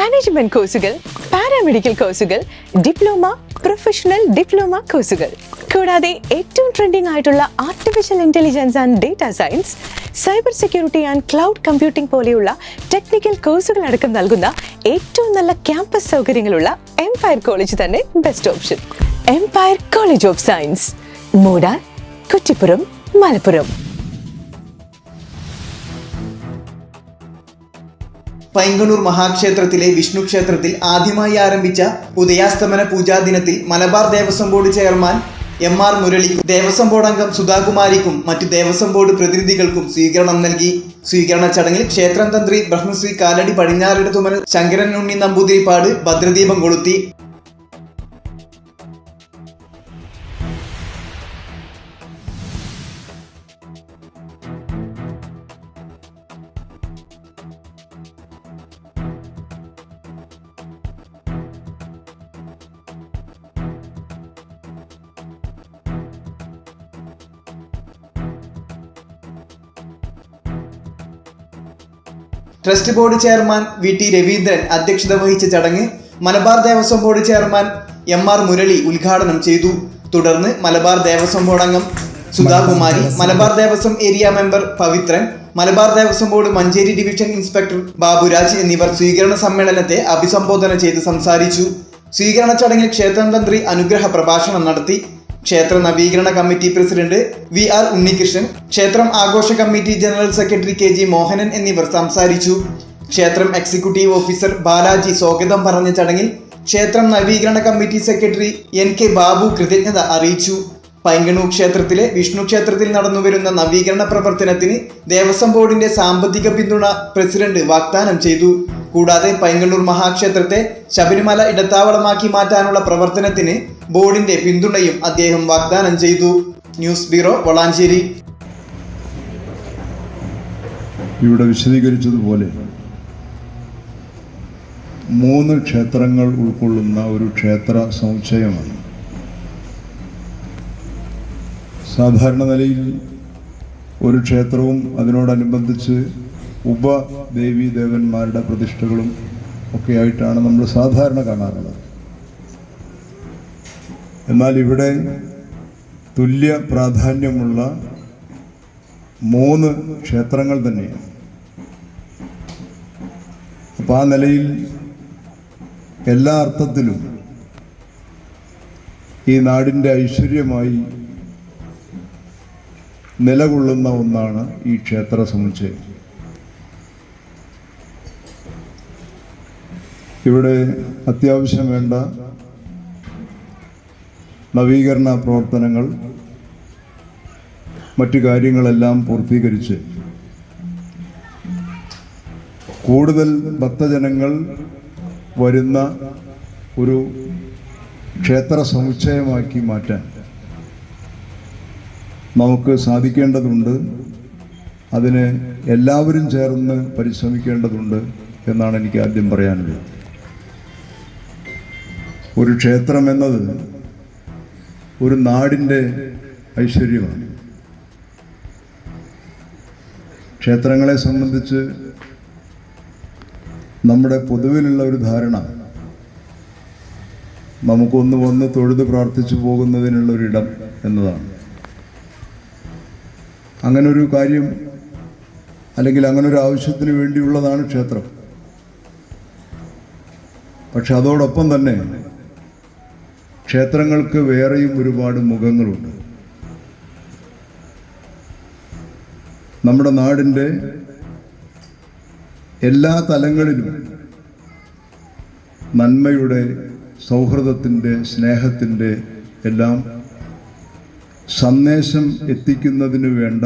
Management കോഴ്സുകൾ paramedical കോഴ്സുകൾ diploma professional diploma കോഴ്സുകൾ കൂടാതെ ഏറ്റവും ട്രെൻഡിംഗ് ആയിട്ടുള്ള artificial intelligence and data science cyber security and cloud computing പോലെയുള്ള ടെക്നിക്കൽ കോഴ്സുകൾ അടക്കം നൽകുന്ന ഏറ്റവും നല്ല ക്യാമ്പസ് സൗകര്യങ്ങളുള്ള എംപയർ കോളേജ് തന്നെ best option Empire college of science മൂടാൻ Kuttippuram Malappuram. Painkannur മഹാക്ഷേത്രത്തിലെ വിഷ്ണു ക്ഷേത്രത്തിൽ ആദ്യമായി ആരംഭിച്ച ഉദയാസ്തമന പൂജാ ദിനത്തിൽ Malabar Devaswom board chairman M R Murali Devaswom board അംഗം സുധാകുമാരിക്കും മറ്റ് ദേവസ്വം ബോർഡ് പ്രതിനിധികൾക്കും സ്വീകരണം നൽകി. സ്വീകരണ ചടങ്ങിൽ ക്ഷേത്രം തന്ത്രി ബ്രഹ്മശ്രീ കാലടി പടിഞ്ഞാറിടത്തുമന ശങ്കരൻ ഉണ്ണി നമ്പൂതിരിപ്പാട് ഭദ്രദീപം കൊളുത്തി. Trust board chairman V T Raveendran അധ്യക്ഷത വഹിച്ച ചടങ്ങ് Malabar Devaswom board chairman M R Murali ഉദ്ഘാടനം ചെയ്തു. തുടർന്ന് മലബാർ ദേവസ്വം ബോർഡ് അംഗം Sudhakumari Malabar Devaswom area member Pavithran Malabar Devaswom board Manjeri division inspector Baburaj എന്നിവർ സ്വീകരണ സമ്മേളനത്തെ അഭിസംബോധന ചെയ്ത് സംസാരിച്ചു. സ്വീകരണ ചടങ്ങിൽ ക്ഷേത്രം തന്ത്രി അനുഗ്രഹ പ്രഭാഷണം നടത്തി. ക്ഷേത്ര നവീകരണ committee president V R Unnikrishnan ക്ഷേത്രം ആഘോഷ committee general secretary K G Mohanan എന്നിവർ സംസാരിച്ചു. ക്ഷേത്രം എക്സിക്യൂട്ടീവ് ഓഫീസർ ബാലാജി സ്വാഗതം പറഞ്ഞ ചടങ്ങിൽ ക്ഷേത്രം നവീകരണ committee secretary N K Babu കൃതജ്ഞത അറിയിച്ചു. പൈങ്കണൂർ ക്ഷേത്രത്തിലെ വിഷ്ണു ക്ഷേത്രത്തിൽ നടന്നുവരുന്ന നവീകരണ പ്രവർത്തനത്തിന് ദേവസ്വം ബോർഡിന്റെ സാമ്പത്തിക പിന്തുണ പ്രസിഡന്റ് വാഗ്ദാനം ചെയ്തു. കൂടാതെ പൈങ്ങല്ലൂർ മഹാക്ഷേത്രത്തെ ശബരിമല ഇടത്താവളമാക്കി മാറ്റാനുള്ള പ്രവർത്തനത്തിന് ബോർഡിന്റെ പിന്തുണയും അദ്ദേഹം വാഗ്ദാനം ചെയ്തു. News bureau Valanchery. ഇവിടെ വിശദീകരിച്ചതുപോലെ മൂന്ന് ക്ഷേത്രങ്ങൾ ഉൾക്കൊള്ളുന്ന ഒരു ക്ഷേത്ര സമുച്ചയമാണ്. സാധാരണ നിലയിൽ ഒരു ക്ഷേത്രവും അതിനോടനുബന്ധിച്ച് ഉപദേവി ദേവന്മാരുടെ പ്രതിഷ്ഠകളും ഒക്കെയായിട്ടാണ് നമ്മൾ സാധാരണ കാണാറുള്ളത്. എന്നാൽ ഇവിടെ തുല്യ പ്രാധാന്യമുള്ള മൂന്ന് ക്ഷേത്രങ്ങൾ തന്നെയാണ്. അപ്പം ആ നിലയിൽ എല്ലാ അർത്ഥത്തിലും ഈ നാടിന്റെ ഐശ്വര്യമായി നിലകൊള്ളുന്ന ഒന്നാണ് ഈ ക്ഷേത്ര സമുച്ചയം. ഇവിടെ അത്യാവശ്യം വേണ്ട നവീകരണ പ്രവർത്തനങ്ങൾ മറ്റു കാര്യങ്ങളെല്ലാം പൂർത്തീകരിച്ച് കൂടുതൽ ഭക്തജനങ്ങൾ വരുന്ന ഒരു ക്ഷേത്ര സമുച്ചയമാക്കി മാറ്റാൻ നമുക്ക് സാധിക്കേണ്ടതുണ്ട്. അതിന് എല്ലാവരും ചേർന്ന് പരിശ്രമിക്കേണ്ടതുണ്ട് എന്നാണ് എനിക്ക് ആദ്യം പറയാനുള്ളത്. ഒരു ക്ഷേത്രം എന്നത് ഒരു നാടിന്റെ ഐശ്വര്യമാണ്. ക്ഷേത്രങ്ങളെ സംബന്ധിച്ച് നമ്മുടെ പൊതുവിലുള്ള ഒരു ധാരണ നമുക്കൊന്ന് വന്ന് തൊഴുത് പ്രാർത്ഥിച്ചു പോകുന്നതിനുള്ള ഒരിടം എന്നതാണ്. അങ്ങനൊരു കാര്യം അല്ലെങ്കിൽ അങ്ങനൊരു ആവശ്യത്തിന് വേണ്ടിയുള്ളതാണ് ക്ഷേത്രം. പക്ഷെ അതോടൊപ്പം തന്നെ ക്ഷേത്രങ്ങൾക്ക് വേറെയും ഒരുപാട് മുഖങ്ങളുണ്ട്. നമ്മുടെ നാടിന്റെ എല്ലാ തലങ്ങളിലും നന്മയുടെ സൗഹൃദത്തിന്റെ സ്നേഹത്തിന്റെ എല്ലാം സന്ദേശം എത്തിക്കുന്നതിന് വേണ്ട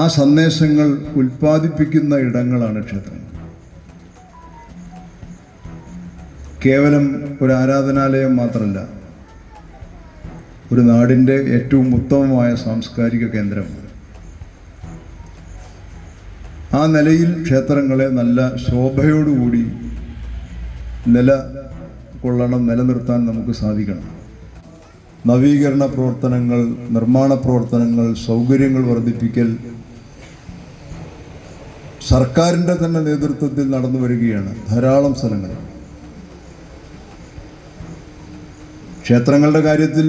ആ സന്ദേശങ്ങൾ ഉൽപ്പാദിപ്പിക്കുന്ന ഇടങ്ങളാണ് ക്ഷേത്രങ്ങൾ. കേവലം ഒരു ആരാധനാലയം മാത്രമല്ല ഒരു നാടിന്റെ ഏറ്റവും ഉത്തമമായ സാംസ്കാരിക കേന്ദ്രം. ആ നിലയിൽ ക്ഷേത്രങ്ങളെ നല്ല ശോഭയോടുകൂടി നില കൊള്ളണം നിലനിർത്താൻ നമുക്ക് സാധിക്കണം. നവീകരണ പ്രവർത്തനങ്ങൾ നിർമ്മാണ പ്രവർത്തനങ്ങൾ സൗകര്യങ്ങൾ വർദ്ധിപ്പിക്കൽ സർക്കാരിന്റെ തന്നെ നേതൃത്വത്തിൽ നടന്നു വരികയാണ് ധാരാളം സ്ഥലങ്ങൾ. ക്ഷേത്രങ്ങളുടെ കാര്യത്തിൽ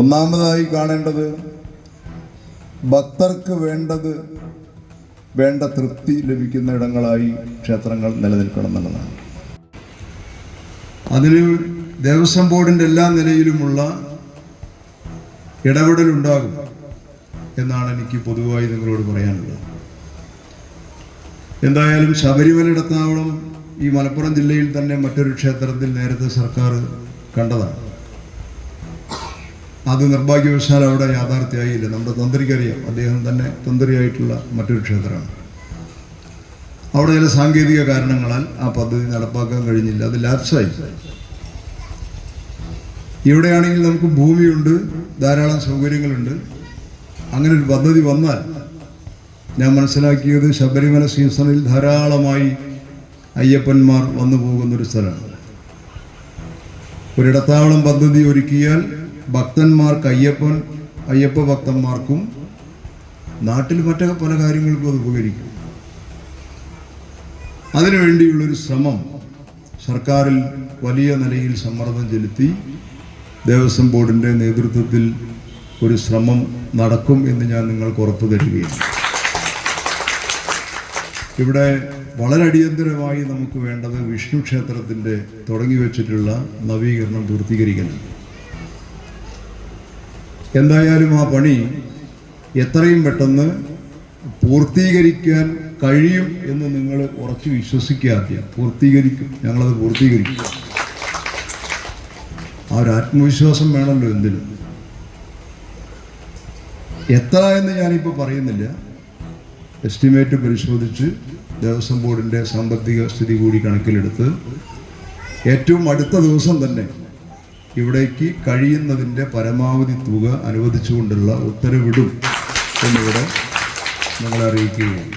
ഒന്നാമതായി കാണേണ്ടത് ഭക്തർക്ക് വേണ്ടത് വേണ്ട തൃപ്തി ലഭിക്കുന്ന ഇടങ്ങളായി ക്ഷേത്രങ്ങൾ നിലനിൽക്കണം എന്നുള്ളതാണ്. അതിന് ദേവസ്വം ബോർഡിന്റെ എല്ലാ നിലയിലുമുള്ള ഇടപെടലുണ്ടാകും എന്നാണ് എനിക്ക് പൊതുവായി നിങ്ങളോട് പറയാനുള്ളത്. എന്തായാലും ശബരിമല ഇടത്താവളം ഈ മലപ്പുറം ജില്ലയിൽ തന്നെ മറ്റൊരു ക്ഷേത്രത്തിൽ നേരത്തെ സർക്കാർ കണ്ടതാണ്. അത് നിർഭാഗ്യവശാൽ അവിടെ യാഥാർത്ഥ്യമായില്ല. നമ്മുടെ തന്ത്രിക്കറിയാം. അദ്ദേഹം തന്നെ തന്ത്രിയായിട്ടുള്ള മറ്റൊരു ക്ഷേത്രമാണ്. അവിടെ ചില സാങ്കേതിക കാരണങ്ങളാൽ ആ പദ്ധതി നടപ്പാക്കാൻ കഴിഞ്ഞില്ല. അത് ലാപ്സായി. ഇവിടെയാണെങ്കിൽ നമുക്ക് ഭൂമിയുണ്ട് ധാരാളം സൗകര്യങ്ങളുണ്ട്. അങ്ങനെ ഒരു പദ്ധതി വന്നാൽ ഞാൻ മനസ്സിലാക്കിയത് ശബരിമല സീസണിൽ ധാരാളമായി അയ്യപ്പന്മാർ വന്നു പോകുന്നൊരു സ്ഥലമാണ് ഒരിടത്താവളം പദ്ധതി ഒരുക്കിയാൽ ഭക്തന്മാർക്ക് അയ്യപ്പൻ അയ്യപ്പ ഭക്തന്മാർക്കും നാട്ടിൽ മറ്റ പല കാര്യങ്ങൾക്കും അത് ഉപകരിക്കും. അതിനുവേണ്ടിയുള്ളൊരു ശ്രമം സർക്കാരിൽ വലിയ നിലയിൽ സമ്മർദ്ദം ചെലുത്തി ദേവസ്വം ബോർഡിന്റെ നേതൃത്വത്തിൽ ഒരു ശ്രമം നടക്കും എന്ന് ഞാൻ നിങ്ങൾക്ക് ഉറപ്പ് തരികയാണ് ഇവിടെ വളരെ അടിയന്തരമായി നമുക്ക് വേണ്ടത് വിഷ്ണു ക്ഷേത്രത്തിന്റെ തുടങ്ങി വെച്ചിട്ടുള്ള നവീകരണം പൂർത്തീകരിക്കണം. എന്തായാലും ആ പണി എത്രയും പെട്ടെന്ന് പൂർത്തീകരിക്കാൻ കഴിയും എന്ന് നിങ്ങൾ ഉറച്ചു വിശ്വസിക്കാതെ പൂർത്തീകരിക്കും. ഞങ്ങളത് പൂർത്തീകരിക്കും. ആ ഒരു ആത്മവിശ്വാസം വേണമല്ലോ എന്തിനും. എത്ര എന്ന് ഞാനിപ്പോൾ പറയുന്നില്ല. എസ്റ്റിമേറ്റ് പരിശോധിച്ച് ദേവസ്വം ബോർഡിന്റെ സാമ്പത്തിക സ്ഥിതി കൂടി കണക്കിലെടുത്ത് ഏറ്റവും അടുത്ത ദിവസം തന്നെ ഇവിടേക്ക് കഴിയുന്നതിന്റെ പരമാവധി തുക അനുവദിച്ചുകൊണ്ടുള്ള ഉത്തരവിടും എന്നിവിടെ നിങ്ങളെ അറിയിക്കുകയാണ്.